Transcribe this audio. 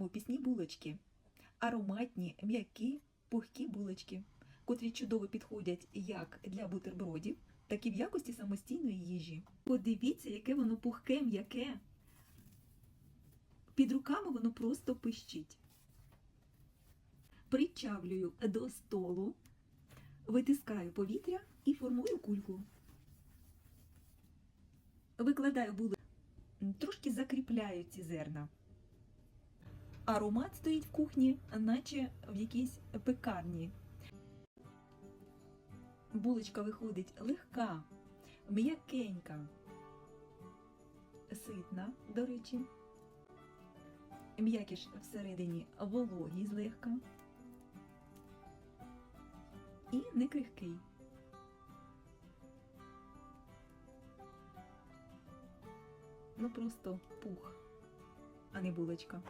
Приготуємо пісні булочки. Ароматні, м'які, пухкі булочки, котрі чудово підходять як для бутербродів, так і в якості самостійної їжі. Подивіться, яке воно пухке, м'яке. Під руками воно просто пищить. Причавлюю до столу, витискаю повітря і формую кульку. Викладаю булочку, трошки закріпляю ці зерна. Аромат стоїть в кухні, наче в якійсь пекарні. Булочка виходить легка, м'якенька, ситна, до речі. М'якіш всередині вологий злегка. І не крихкий. Ну просто пух, а не булочка.